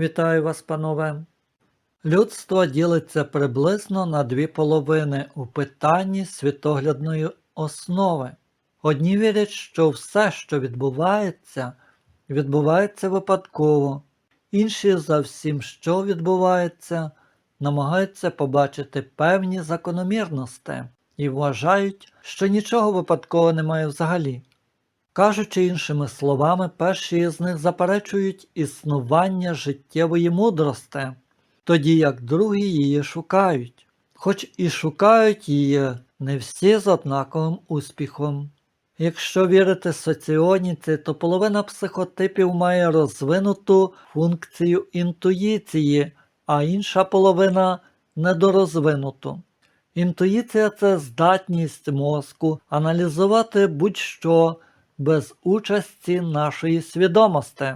Вітаю вас, панове. Людство ділиться приблизно на дві половини у питанні світоглядної основи. Одні вірять, що все, що відбувається, відбувається випадково, інші за всім, що відбувається, намагаються побачити певні закономірності і вважають, що нічого випадкового немає взагалі. Кажучи іншими словами, перші з них заперечують існування життєвої мудрості, тоді як другі її шукають, хоч і шукають її не всі з однаковим успіхом. Якщо вірити соціоніці, то половина психотипів має розвинуту функцію інтуїції, а інша половина недорозвинуту. Інтуїція це здатність мозку аналізувати будь-що без участі нашої свідомості.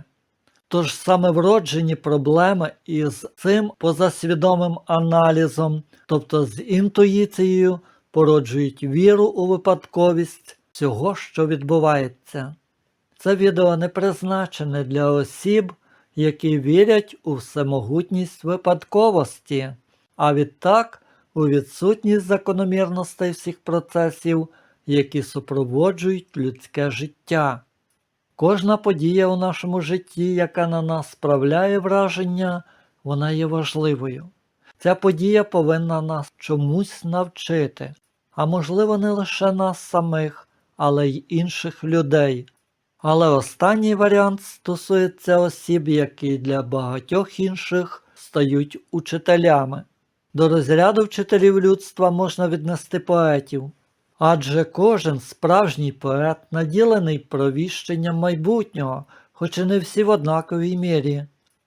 Тож саме вроджені проблеми із цим позасвідомим аналізом, тобто з інтуїцією, породжують віру у випадковість всього, що відбувається. Це відео не призначене для осіб, які вірять у всемогутність випадковості, а відтак у відсутність закономірностей всіх процесів, які супроводжують людське життя. Кожна подія у нашому житті, яка на нас справляє враження, вона є важливою. Ця подія повинна нас чомусь навчити, а можливо не лише нас самих, але й інших людей. Але останній варіант стосується осіб, які для багатьох інших стають учителями. До розряду вчителів людства можна віднести поетів, адже кожен справжній поет наділений провіщенням майбутнього, хоч і не всі в однаковій мірі.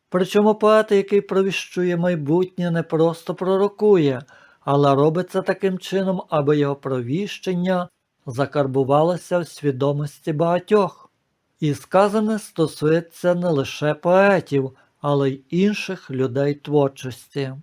Причому поет, який провіщує майбутнє, не просто пророкує, але робить це таким чином, аби його провіщення закарбувалося в свідомості багатьох. І сказане стосується не лише поетів, але й інших людей творчості.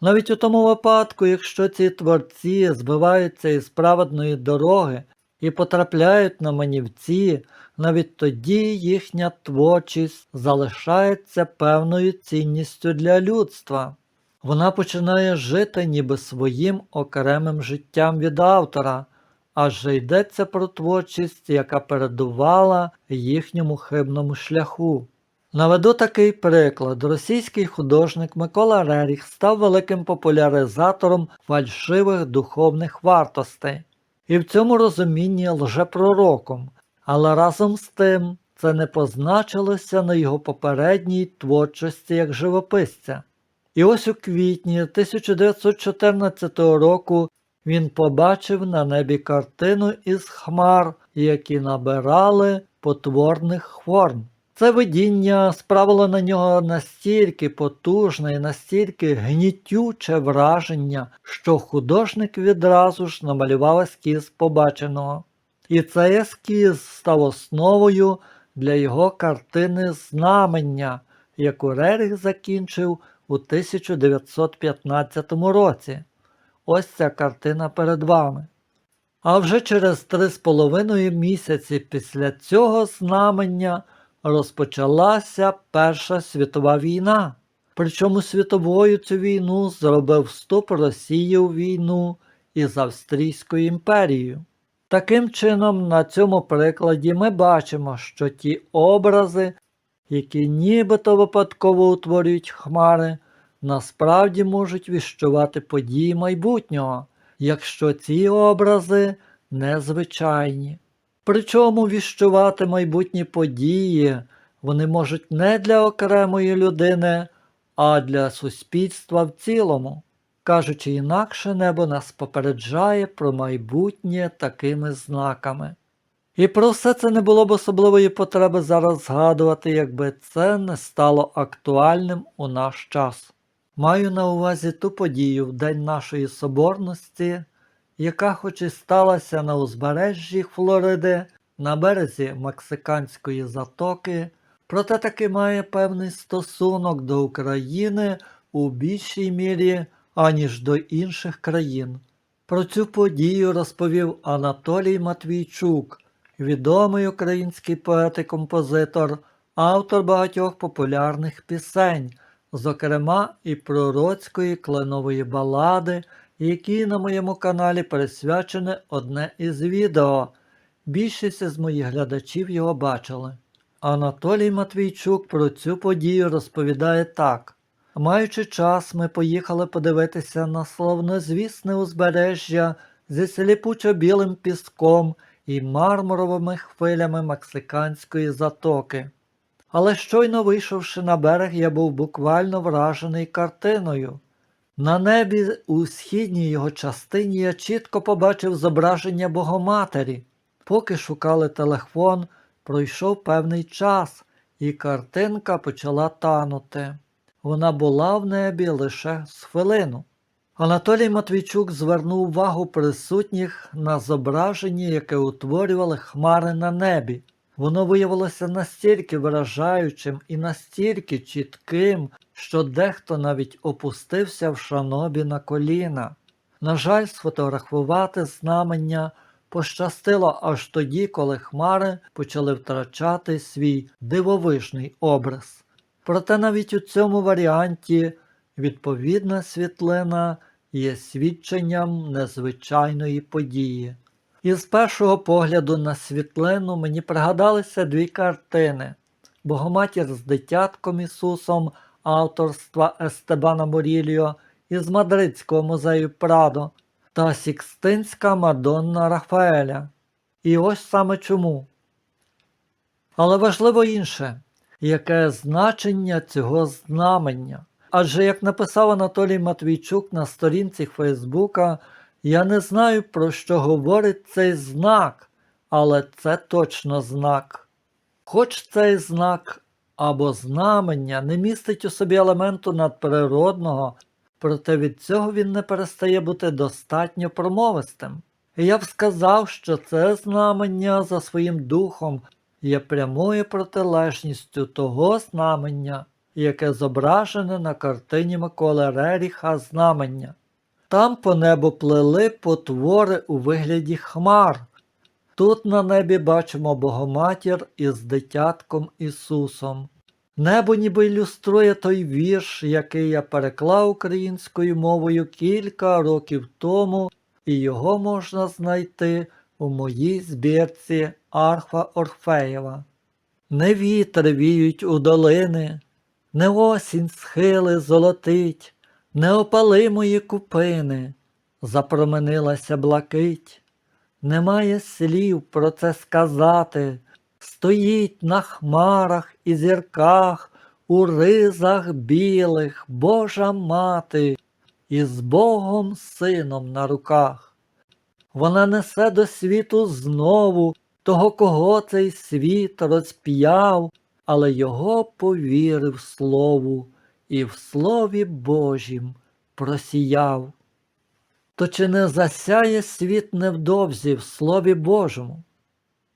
Навіть у тому випадку, якщо ці творці збиваються із праведної дороги і потрапляють на манівці, навіть тоді їхня творчість залишається певною цінністю для людства. Вона починає жити ніби своїм окремим життям від автора, адже йдеться про творчість, яка передувала їхньому хибному шляху. Наведу такий приклад. Російський художник Микола Реріх став великим популяризатором фальшивих духовних вартостей. І в цьому розумінні лжепророком, але разом з тим це не позначилося на його попередній творчості як живописця. І ось у квітні 1914 року він побачив на небі картину із хмар, які набирали потворних форм. Це видіння справило на нього настільки потужне і настільки гнітюче враження, що художник відразу ж намалював ескіз побаченого. І цей ескіз став основою для його картини Знамення, яку Реріх закінчив у 1915 році. Ось ця картина перед вами. А вже через три з половиною місяці після цього знамення розпочалася Перша світова війна. Причому світовою цю війну зробив вступ Росії у війну із Австрійською імперією. Таким чином, на цьому прикладі ми бачимо, що ті образи, які нібито випадково утворюють хмари, насправді можуть віщувати події майбутнього, якщо ці образи незвичайні. Причому віщувати майбутні події вони можуть не для окремої людини, а для суспільства в цілому. Кажучи інакше, небо нас попереджає про майбутнє такими знаками. І про все це не було б особливої потреби зараз згадувати, якби це не стало актуальним у наш час. Маю на увазі ту подію в День нашої соборності, яка хоч і сталася на узбережжі Флориди, на березі Мексиканської затоки, проте таки має певний стосунок до України у більшій мірі, аніж до інших країн. Про цю подію розповів Анатолій Матвійчук, відомий український поет і композитор, автор багатьох популярних пісень, зокрема і пророцької кленової балади, які на моєму каналі присвячене одне із відео. Більшість із моїх глядачів його бачили. Анатолій Матвійчук про цю подію розповідає так. Маючи час, ми поїхали подивитися на славнозвісне узбережжя зі сліпучо-білим піском і мармуровими хвилями мексиканської затоки. Але щойно вийшовши на берег, я був буквально вражений картиною. На небі у східній його частині я чітко побачив зображення Богоматері. Поки шукали телефон, пройшов певний час, і картинка почала танути. Вона була в небі лише з хвилину. Анатолій Матвійчук звернув увагу присутніх на зображення, яке утворювали хмари на небі. Воно виявилося настільки вражаючим і настільки чітким, що дехто навіть опустився в шанобі на коліна. На жаль, сфотографувати знамення пощастило аж тоді, коли хмари почали втрачати свій дивовижний образ. Проте навіть у цьому варіанті відповідна світлина є свідченням незвичайної події. Із першого погляду на світлину мені пригадалися дві картини: Богоматір з дитятком Ісусом авторства Естебана Моріліо із Мадридського музею Прадо та Сікстинська Мадонна Рафаеля. І ось саме чому. Але важливо інше, яке значення цього знамення. Адже, як написав Анатолій Матвійчук на сторінці Фейсбука, я не знаю, про що говорить цей знак, але це точно знак. Хоч цей знак або знамення не містить у собі елементу надприродного, проте від цього він не перестає бути достатньо промовистим. Я б сказав, що це знамення за своїм духом є прямою протилежністю того знамення, яке зображене на картині Миколи Реріха знамення. Там по небу плели потвори у вигляді хмар. Тут на небі бачимо Богоматір із дитятком Ісусом. Небо ніби ілюструє той вірш, який я переклав українською мовою кілька років тому, і його можна знайти у моїй збірці Арфа Орфеєва. Не вітри віють у долини, не осінь схили золотить, не опали мої купини, запроменилася блакить. Немає слів про це сказати. Стоїть на хмарах і зірках, у ризах білих Божа мати, із Богом сином на руках. Вона несе до світу знову того, кого цей світ розп'яв, але його повірив слову і в Слові Божім просіяв. То чи не засяє світ невдовзі в Слові Божому?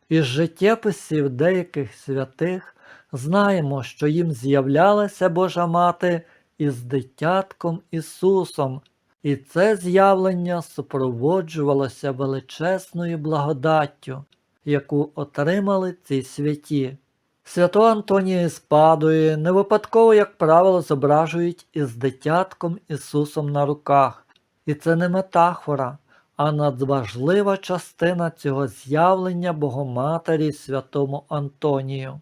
Із життєписів деяких святих знаємо, що їм з'являлася Божа Мати із дитятком Ісусом, і це з'явлення супроводжувалося величезною благодаттю, яку отримали ці святі. Свято Антонія з Падуї не випадково, як правило, зображують із дитятком Ісусом на руках, і це не метафора, а надважлива частина цього з'явлення Богоматері святому Антонію.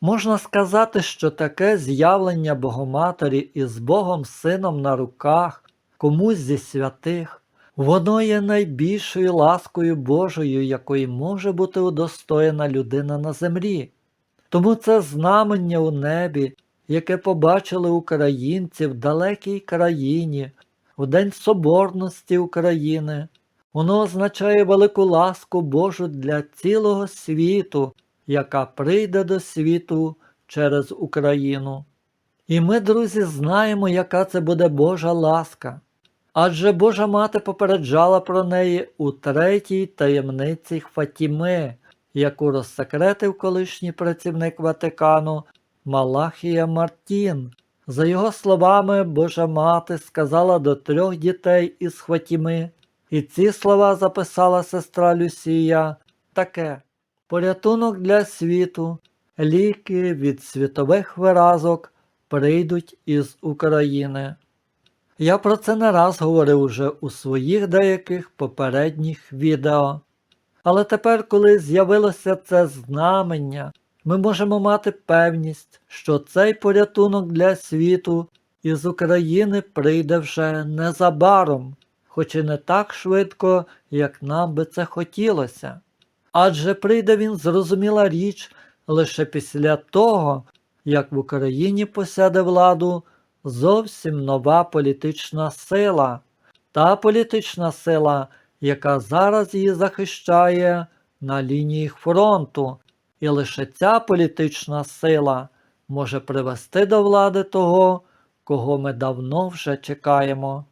Можна сказати, що таке з'явлення Богоматері із Богом Сином на руках, комусь зі святих, воно є найбільшою ласкою Божою, якої може бути удостоєна людина на землі. Тому це знамення у небі, яке побачили українці в далекій країні, в День Соборності України, воно означає велику ласку Божу для цілого світу, яка прийде до світу через Україну. І ми, друзі, знаємо, яка це буде Божа ласка. Адже Божа Мати попереджала про неї у третій таємниці Фатіми, яку розсекретив колишній працівник Ватикану Малахія Мартін. За його словами, Божа Мати сказала до трьох дітей із Хватіми, і ці слова записала сестра Люсія таке порятунок для світу, ліки від світових виразок прийдуть із України. Я про це не раз говорив уже у своїх деяких попередніх відео. Але тепер, коли з'явилося це знамення, ми можемо мати певність, що цей порятунок для світу із України прийде вже незабаром, хоч і не так швидко, як нам би це хотілося. Адже прийде він зрозуміла річ лише після того, як в Україні посяде владу зовсім нова політична сила, та політична сила, яка зараз її захищає на лінії фронту, і лише ця політична сила може привести до влади того, кого ми давно вже чекаємо.